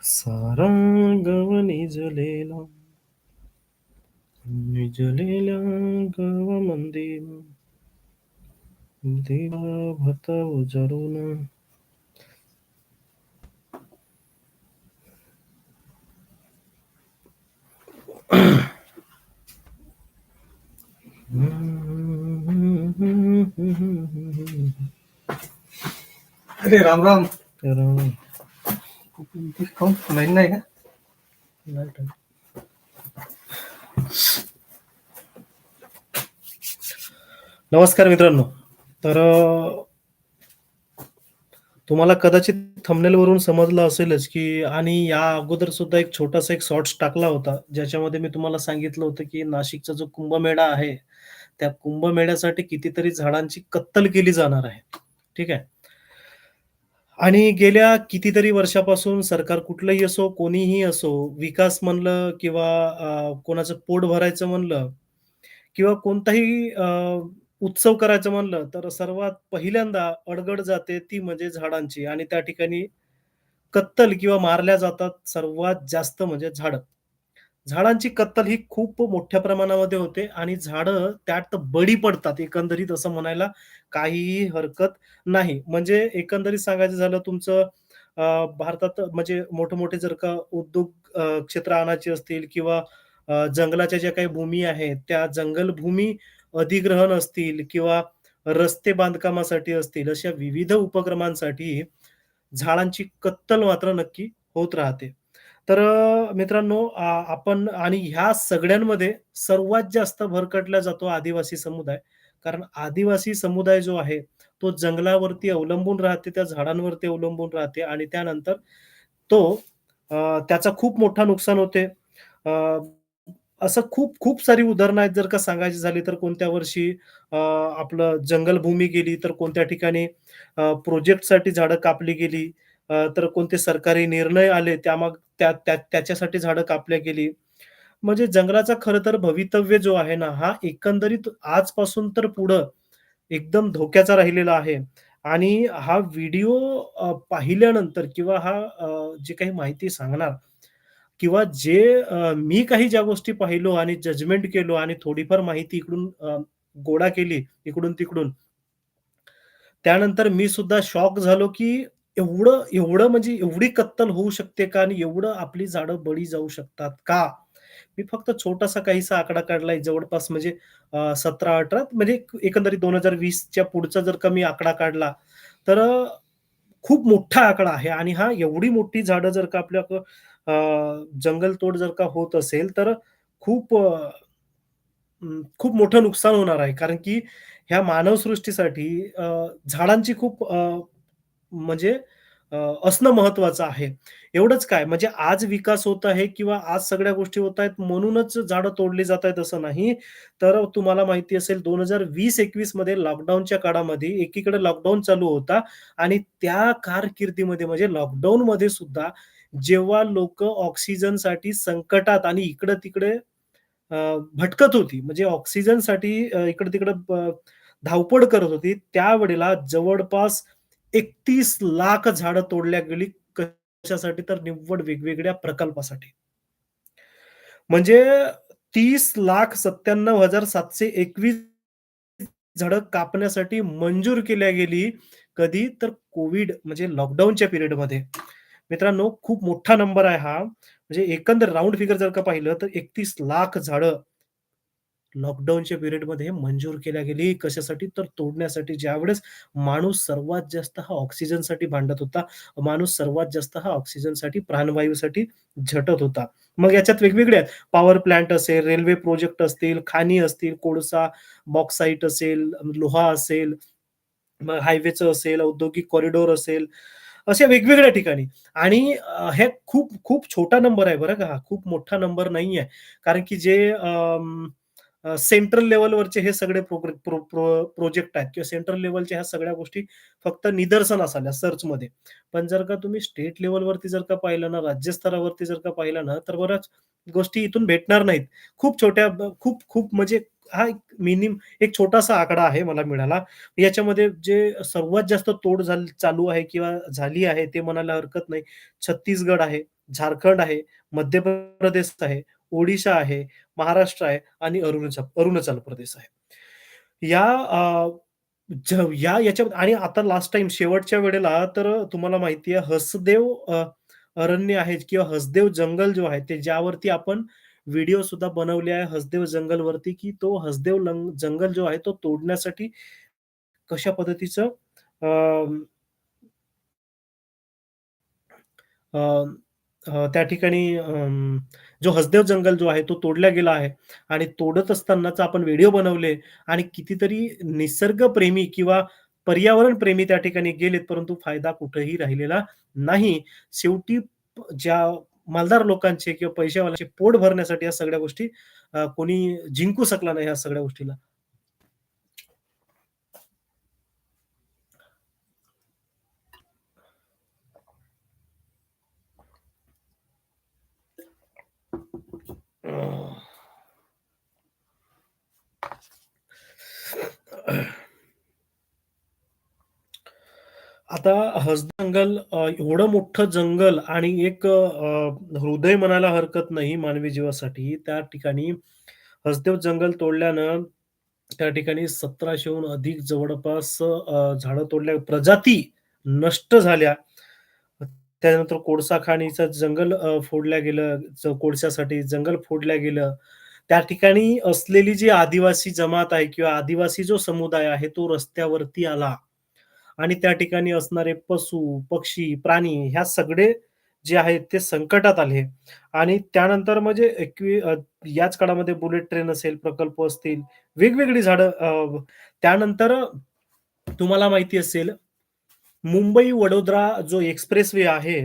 सारा गव निजलेला निजलेल्या गावामध्ये दिवा भाता उजाडून अरे राम राम. नाही का? नमस्कार मित्रांनो. तर तुम्हाला कदाचित thumbnail वरून समजलं असेलच की आणि या अगोदर सुद्धा एक छोटासा एक शॉर्ट्स टाकला होता ज्याच्यामध्ये मी तुम्हाला सांगितलं होतं की नाशिकचा जो कुंभमेळा आहे त्या कुंभमेळ्यासाठी कितीतरी झाडांची कत्तल केली जाणार आहे. ठीक आहे? आणि गेल्या कितीतरी वर्षापासून सरकार कुठलंही असो कोणीही असो विकास म्हणलं किंवा कोणाचं पोट भरायचं म्हणलं किंवा कोणताही उत्सव करायचं म्हणलं तर सर्वात पहिल्यांदा अडगड जाते ती म्हणजे झाडांची आणि त्या ठिकाणी कत्तल किंवा मारल्या जातात सर्वात जास्त म्हणजे झाडं. झाडांची कत्तल ही खूप मोठ्या प्रमाणामध्ये होते आणि झाडं त्यात बळी पडतात एकंदरीत असं म्हणायला काहीही हरकत नाही. म्हणजे एकंदरीत सांगायचं झालं तुमचं अ, भारतात म्हणजे मोठे-मोठे जर का उद्योग अ, क्षेत्र आणायचे असतील किंवा अ, जंगलाच्या ज्या काही भूमी आहेत, त्या जंगलभूमी अधिग्रहण असतील किंवा रस्ते बांधकामासाठी असतील, अशा विविध उपक्रमांसाठी झाडांची कत्तल मात्र नक्की होत राहते. तर मित्रांनो आपण आणि ह्या सगळ्यांमध्ये सर्वात जास्त भरकटला जातो आदिवासी समुदाय. कारण आदिवासी समुदाय जो आहे, तो जंगलावरती अवलंबून राहते, त्या झाडांवरती अवलंबून राहते आणि त्यानंतर तो त्याचा खूप मोठा नुकसान होते. असं खूप खूप सारी उदाहरणं आहेत जर का सांगायची झाली तर कोणत्या वर्षी आपलं जंगलभूमी गेली, तर कोणत्या ठिकाणी प्रोजेक्टसाठी झाडं कापली गेली. तर कोणते सरकारी निर्णय आले त्यामाग त्या त्या त्याच्यासाठी झाडं कापल्या गेली. म्हणजे जंगलाचा खरं तर भवितव्य जो आहे ना, हा एकंदरीत आजपासून तर पुढं एकदम धोक्याचा राहिलेला आहे. आणि हा व्हिडिओ पाहिल्यानंतर किंवा हा जे काही माहिती सांगणार किंवा जे मी काही ज्या गोष्टी पाहिलो आणि जजमेंट केलो आणि थोडीफार माहिती इकडून गोळा केली इकडून-तिकडून. त्यानंतर मी सुद्धा शॉक झालो, की एवढं एवढं म्हणजे एवढी कत्तल होऊ शकते का? आणि एवढं आपली झाडं बळी जाऊ शकतात का? मी फक्त छोटासा काहीसा आकडा काढलाय जवळपास म्हणजे सतरा अठरा म्हणजे एकंदरीत दोन हजार वीसच्या पुढचा जर का मी आकडा काढला, तर खूप मोठा आकडा आहे आणि हा एवढी मोठी झाडं जर का आपल्या जंगलतोड जर का होत असेल, तर खूप खूप मोठं नुकसान होणार आहे. कारण की ह्या मानवसृष्टीसाठी झाडांची खूप म्हणजे असणं महत्वाचं आहे. एवढंच काय म्हणजे आज विकास होत आहे किंवा आज सगळ्या गोष्टी होत आहेत म्हणूनच झाडं तोडली जात आहेत असं नाही. तर तुम्हाला माहिती असेल 2020-21 मध्ये लॉकडाऊनच्या काळामध्ये एकीकडे लॉकडाऊन चालू होता आणि त्या कारकिर्दीमध्ये म्हणजे लॉकडाऊन मध्ये सुद्धा जेव्हा लोक ऑक्सिजनसाठी संकटात आणि इकडं-तिकडे भटकत होती. म्हणजे ऑक्सिजनसाठी इकडे इकडं-तिकडं धावपळ करत होती. त्यावेळेला जवळपास 31 लाख झाडं तोडल्या गेली. कशासाठी? तर निव्वळ वेगवेगळ्या प्रकल्पासाठी. म्हणजे 30,97,721 झाडं कापण्यासाठी मंजूर केल्या गेली. कधी? तर कोविड म्हणजे लॉकडाऊनच्या पिरियडमध्ये. मित्रांनो खूप मोठा नंबर आहे हा. म्हणजे एकंदर राऊंड फिगर जर का पाहिलं तर 31 लाख झाडं लॉकडाऊनच्या पिरियडमध्ये मंजूर केल्या गेली. कशासाठी? तर तोडण्यासाठी. ज्यावेळेस माणूस सर्वात जास्त हा ऑक्सिजनसाठी भांडत होता. माणूस सर्वात जास्त हा ऑक्सिजनसाठी, प्राणवायूसाठी झटत होता. मग याच्यात वेगवेगळे आहेत. पॉवर प्लांट असेल, रेल्वे प्रोजेक्ट असतील, खाणी असतील, कोळसा, बॉक्साईट असेल, लोहा असेल, मग हायवेचं असेल, औद्योगिक कॉरिडॉर असेल, अशा वेगवेगळ्या ठिकाणी आणि हे खूप खूप छोटा नंबर आहे बरं का हा. खूप मोठा नंबर नाही आहे कारण की जे अं, सेंट्रल लेवलवरचे हे सगळे प्रो प्रो प्रोजेक्ट आहेत किंवा सेंट्रल लेवलच्या ह्या सगळ्या गोष्टी फक्त निदर्शन असाल्या सर्चमध्ये. पण जर का तुम्ही स्टेट लेवलवरती जर का पाहिलं ना, राज्य स्तरावरती जर का पाहिलं ना, तर बऱ्याच गोष्टी इथून भेटणार नाहीत. खूप छोट्या खूप खूप म्हणजे हा एक मिनिम एक छोटासा आकडा आहे मला मिळाला. याच्यामध्ये जे सर्वात जास्त तोड झाल चालू आहे किंवा झाली आहे ते म्हणायला हरकत नाही. छत्तीसगड आहे, झारखंड आहे, मध्य प्रदेश आहे, ओडिशा आहे, महाराष्ट्र आहे आणि अरुणाचल अरुणाचल प्रदेश आहे. या ज या याच्या आणि आता लास्ट टाइम शेवटच्या वेळेला तर तुम्हाला माहिती आहे हसदेव अरण्य आहेत किंवा हसदेव जंगल जो आहे ते ज्यावरती आपण व्हिडिओ सुद्धा बनवले आहे हसदेव जंगलवरती, की तो हसदेव लंग जंगल जो आहे तो तोडण्यासाठी कशा पद्धतीचं अ त्या ठिकाणी अं, जो हसदेव जंगल जो आहे तो तोडला गेला आहे आणि तोडत असतानाच आपण व्हिडिओ बनवले आणि कितीतरी निसर्गप्रेमी किंवा पर्यावरण प्रेमी त्या ठिकाणी गेलेत, परंतु फायदा कुठेही राहिलेला नाही. शेवटी ज्या मालदार लोकांचे किंवा पैशावाल्याचे पोट भरण्यासाठी या सगळ्या गोष्टी अ, कोणी जिंकू शकला नाही ह्या सगळ्या गोष्टीला. आता हसदेव जंगल एवढं मोठं जंगल आणि एक हृदय म्हणायला हरकत नाही मानवी जीवासाठी. त्या ठिकाणी हसदेव जंगल तोडल्यानं त्या ठिकाणी सतराशेहून अधिक जवळपास झाड झाडं तोडल्या, प्रजाती नष्ट झाल्या. त्यानंतर कोळसा खाणीचं जंगल फोडल्या गेलं. कोळशासाठी जंगल फोडल्या गेलं. त्या ठिकाणी असलेली जी आदिवासी जमात आहे किंवा आदिवासी जो समुदाय आहे तो रस्त्यावरती आला आणि त्या ठिकाणी असणारे पशु, पक्षी, प्राणी ह्या सगळे जे आहेत ते संकटात आले आणि त्यानंतर म्हणजे एकवी याच काळामध्ये बुलेट ट्रेन असेल, प्रकल्प असतील, वेगवेगळी झाडं त्यानंतर तुम्हाला माहिती असेल, मुंबई-वडोदरा जो एक्सप्रेस वे आहे,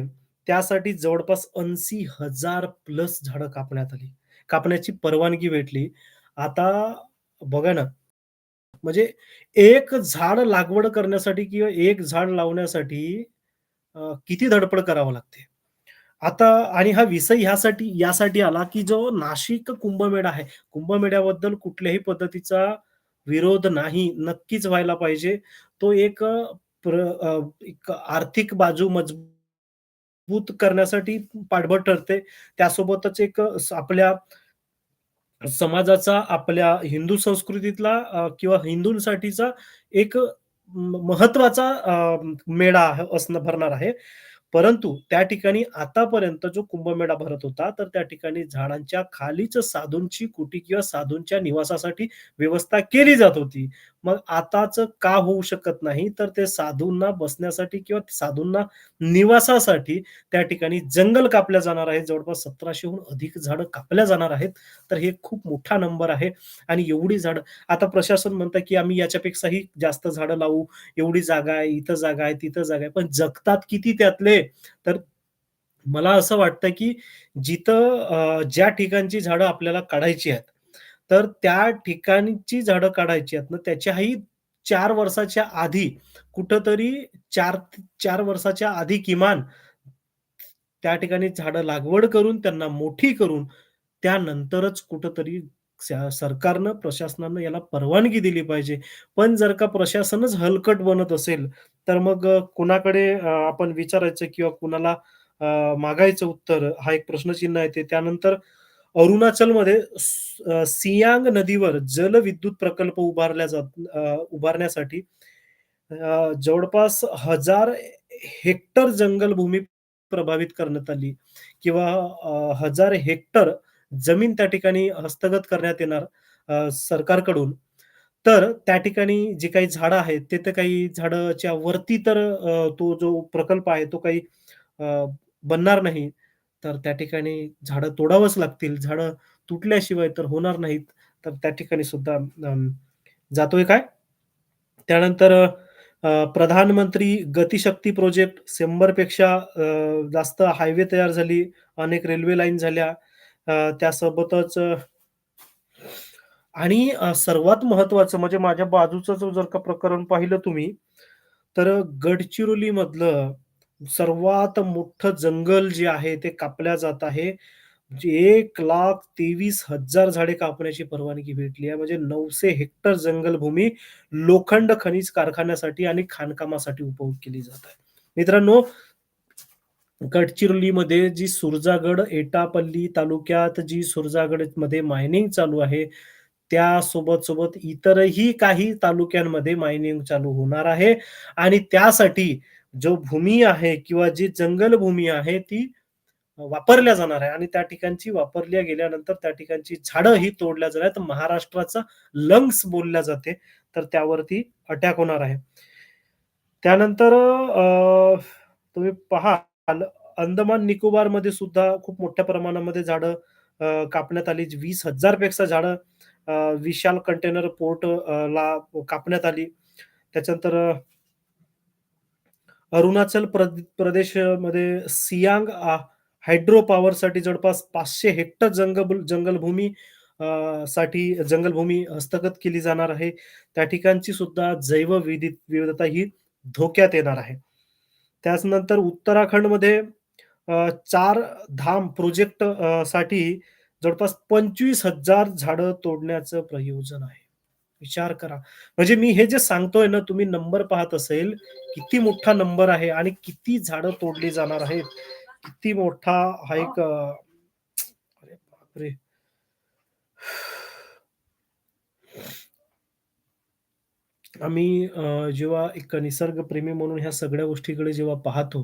त्यासाठी जवळपास ऐंशी हजार प्लस झाडं कापण्यात आली. कापण्याची परवानगी भेटली. आता बघा ना, म्हणजे एक झाड लागवड करण्यासाठी किंवा एक झाड लावण्यासाठी अ, किती धडपड करावं लागते. आता आणि हा विषय ह्यासाठी यासाठी आला, की जो नाशिक कुंभमेळा आहे. कुंभमेळ्याबद्दल कुठल्याही पद्धतीचा विरोध नाही, नक्कीच व्हायला पाहिजे. तो एक अ, प्र अ, एक आर्थिक बाजू मजबूत करण्यासाठी पाठबळ ठरते. त्यासोबतच एक अ, आपल्या समाजाचा, आपल्या हिंदू संस्कृतीतला किंवा हिंदूंसाठीचा एक महत्त्वाचा मेळा असणं भरणार आहे. परंतु त्या ठिकाणी आतापर्यंत जो कुंभमेळा भरत होता, तर त्या ठिकाणी झाडांच्या खालीच साधूंची कुटी किंवा साधूंच्या निवासासाठी व्यवस्था केली जात होती. मग आताच का होऊ शकत नाही? तर ते साधूंना बसण्यासाठी किंवा साधूंना निवासासाठी त्या ठिकाणी जंगल कापल्या जाणार आहे. जवळपास सतराशेहून अधिक झाडं कापल्या जाणार आहेत. तर हे खूप मोठा नंबर आहे आणि एवढी झाडं आता प्रशासन म्हणतं, की आम्ही याच्यापेक्षाही जास्त झाडं लावू, एवढी जागा आहे, इथं जागा आहे, तिथं जागा आहे. पण जगतात किती त्यातले? तर मला असं वाटतं, की जिथं ज्या ठिकाणची झाडं आपल्याला काढायची आहेत, तर त्या ठिकाणची झाडं काढायची आहेत ना, त्याच्याही चार वर्षाच्या आधी कुठंतरी चार चार वर्षाच्या आधी किमान त्या ठिकाणी झाडं लागवड करून, त्यांना मोठी करून, त्यानंतरच कुठंतरी सरकारनं, प्रशासनानं याला परवानगी दिली पाहिजे. पण जर का प्रशासनच हलकट बनत असेल, तर मग कुणाकडे आपण विचारायचं किंवा कुणाला मागायचं उत्तर हा एक प्रश्नचिन्ह आहे ते. त्यानंतर अरुणाचलमध्ये सियांग नदीवर जलविद्युत प्रकल्प उभारल्या जात उभारण्यासाठी जवळपास हजार हेक्टर जंगलभूमी प्रभावित करण्यात आली किंवा हजार हेक्टर जमीन त्या ठिकाणी हस्तगत करण्यात येणार सरकारकडून. तर त्या ठिकाणी जी काही झाडं आहेत, ते तर काही झाडाच्या वरती तर तो जो प्रकल्प आहे, तो काही बनणार नाही. तर त्या ठिकाणी झाडं तोडावंच लागतील. झाडं तुटल्याशिवाय तर होणार नाहीत. तर त्या ठिकाणी सुद्धा जातोय काय? त्यानंतर प्रधानमंत्री गतिशक्ती प्रोजेक्ट 100 पेक्षा जास्त हायवे तयार झाली, अनेक रेल्वे लाईन झाल्या. त्यासोबतच आणि सर्वात महत्त्वाचं म्हणजे माझ्या बाजूचं जर का प्रकरण पाहिलं तुम्ही, तर गडचिरोलीमधलं सर्वात मोठं जंगल जे आहे ते कापल्या जात आहे. 1,23,000 झाडे कापण्याची परवानगी भेटली आहे. म्हणजे नऊशे हेक्टर जंगलभूमी लोखंड खनिज कारखान्यासाठी आणि खाणकामासाठी उपयोग केली जात आहे. मित्रांनो गडचिरोलीमध्ये जी सुरजागड, एटापल्ली तालुक्यात जी सुरजागडमध्ये मायनिंग चालू आहे, त्यासोबत सोबत इतरही काही तालुक्यांमध्ये मायनिंग चालू होणार आहे आणि त्यासाठी जो भूमी आहे किंवा जी जंगलभूमी आहे ती वापरल्या जाणार आहे आणि त्या ठिकाणची वापरल्या गेल्यानंतर त्या ठिकाणची झाडं ही तोडल्या जाणार तर महाराष्ट्राचा लंग्स बोलल्या जाते, तर त्यावरती अटॅक होणार आहे. त्यानंतर तुम्ही पाहाल अंदमान निकोबारमध्ये सुद्धा खूप मोठ्या प्रमाणामध्ये झाडं कापण्यात आली. वीस हजारपेक्षा झाडं विशाल कंटेनर पोर्ट ला कापण्यात आली. त्याच्यानंतर अरुणाचल प्रदेशमध्ये सियांग हायड्रो पॉवरसाठी जवळपास पाचशे हेक्टर जंगल जंगलभूमी साठी जंगलभूमी हस्तगत केली जाणार आहे. त्या ठिकाणची सुद्धा जैव विविधता ही धोक्यात येणार आहे. त्याचनंतर उत्तराखंडमध्ये चार धाम प्रोजेक्टसाठी जवळपास 25,000 झाडं तोडण्याचं प्रयोजन आहे. विचार करा. म्हणजे मी हे जे सांगतोय ना, तुम्ही नंबर पाहत असेल, किती मोठा नंबर आहे आणि किती झाडं तोडली जाणार आहेत. किती मोठा हा एक अरे बापरे! आम्ही जेव्हा एक निसर्गप्रेमी म्हणून ह्या सगळ्या गोष्टीकडे जेव्हा पाहतो,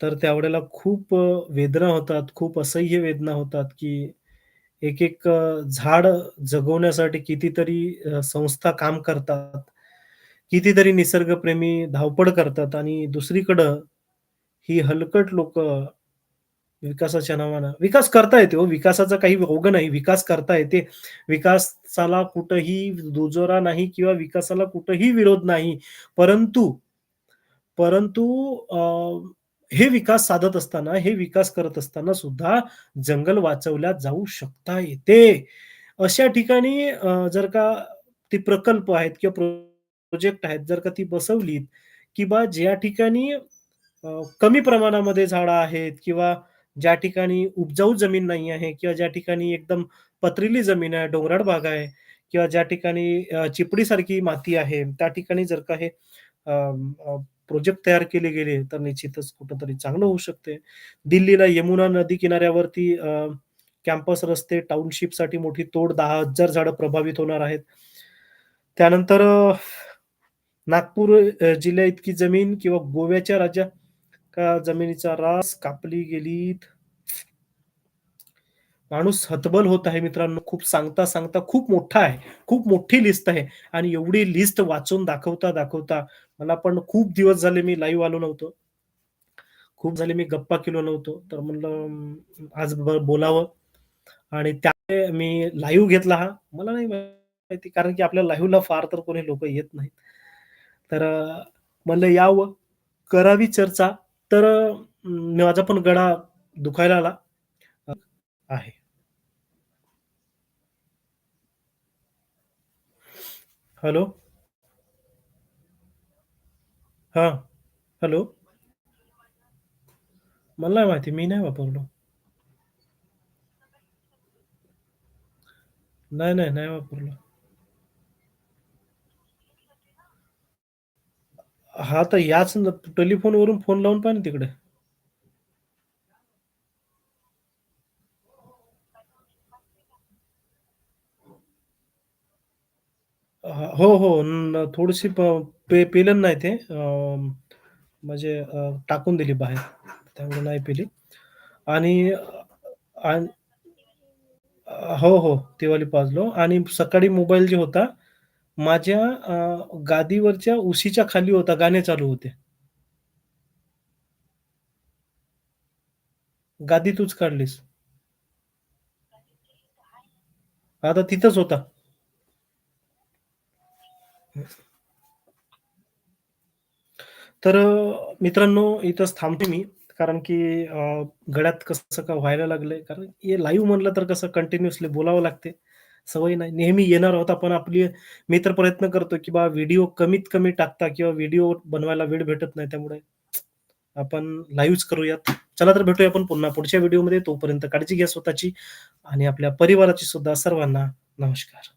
तर त्यावेळेला खूप वेदना होतात, खूप असह्य वेदना होतात, की एक-एक झाड जगवण्यासाठी कितीतरी संस्था काम करतात. कितीतरी निसर्गप्रेमी धावपळ करतात आणि दुसरीकडं ही हलकट लोक विकासाच्या नावानं विकास करता येते हो, विकासाचा काही ओघ नाही. विकास करता येते. विकासाला कुठंही दुजोरा नाही किंवा विकासाला कुठंही विरोध नाही. परंतु परंतु हे विकास साधत असताना, हे विकास करत असताना सुद्धा जंगल वाचवल्या जाऊ शकता येते. अशा ठिकाणी जर का ती प्रकल्प आहेत किंवा प्रोजेक्ट आहेत, जर का ती बसवलीत किंवा ज्या ठिकाणी कमी प्रमाणामध्ये झाडं आहेत किंवा ज्या ठिकाणी उपजाऊ जमीन नाही आहे किंवा ज्या ठिकाणी एकदम पत्रिली जमीन आहे, डोंगराळ भाग आहे किंवा ज्या ठिकाणी चिपडीसारखी माती आहे, त्या ठिकाणी जर का हे प्रोजेक्ट तयार केले गेले, तर निश्चितच कुठंतरी चांगलं होऊ शकते. दिल्लीला यमुना नदी किनाऱ्यावरती कॅम्पस रस्ते टाउनशिपसाठी मोठी तोड दहा हजार झाडं प्रभावित होणार आहेत. त्यानंतर नागपूर जिल्ह्या जिल्ह्याइतकी जमीन किंवा गोव्याच्या राज्या का जमिनीचा रास कापली गेलीत. माणूस हतबल होत आहे मित्रांनो. खूप सांगता-सांगता खूप मोठा आहे. खूप मोठी लिस्ट आहे आणि एवढी लिस्ट वाचून दाखवता-दाखवता मला पण खूप दिवस झाले मी लाईव्ह आलो नव्हतो. खूप झाले मी गप्पा केलो नव्हतो. तर म्हणलं आज बोलावं आणि त्यामुळे मी लाईव्ह घेतला हा. मला नाही माहिती कारण की आपल्या लाईव्हला फार तर कोणी लोक येत नाहीत. तर म्हणलं यावं, करावी चर्चा. तर माझा पण गळा दुखायला आला. आहे. हॅलो? हां. हॅलो? मला नाही माहिती. मी नाही वापरलो. नाही, नाही, नाही वापरलो. हां, तर याच न टेलिफोनवरून फोन लावून पहा ना तिकडे. हो, हो. न थोडीशी प पे पेलं नाही ते. अ, म्हणजे अ, टाकून दिली बाहेर. त्यामुळे नाही पेली आणि अ, हो, हो. ती वाली पाजलो आणि सकाळी मोबाईल जो होता, माझ्या अ, गादीवरच्या उशीच्या खाली होता. गाणे चालू होते. गादी तूच काढलीस. आता तिथंच होता. तर अ, मित्रांनो इथंच थांबते मी. कारण की अ, गळ्यात कसं का व्हायला लागलंय. कारण हे लाईव्ह म्हणलं तर कसं कंटिन्युअसली बोलावं लागते. सवय नाही. नेहमी येणार आहोत आपण आपली मी तर प्रयत्न करतो, की बा व्हिडिओ कमीत कमी टाकता किंवा व्हिडिओ बनवायला वेळ भेटत नाही. त्यामुळे आपण लाईव्हच करूयात. चला तर भेटूया आपण पुन्हा पुढच्या व्हिडिओमध्ये. तोपर्यंत काळजी घ्या स्वतःची आणि आपल्या परिवाराची सुद्धा. सर्वांना नमस्कार.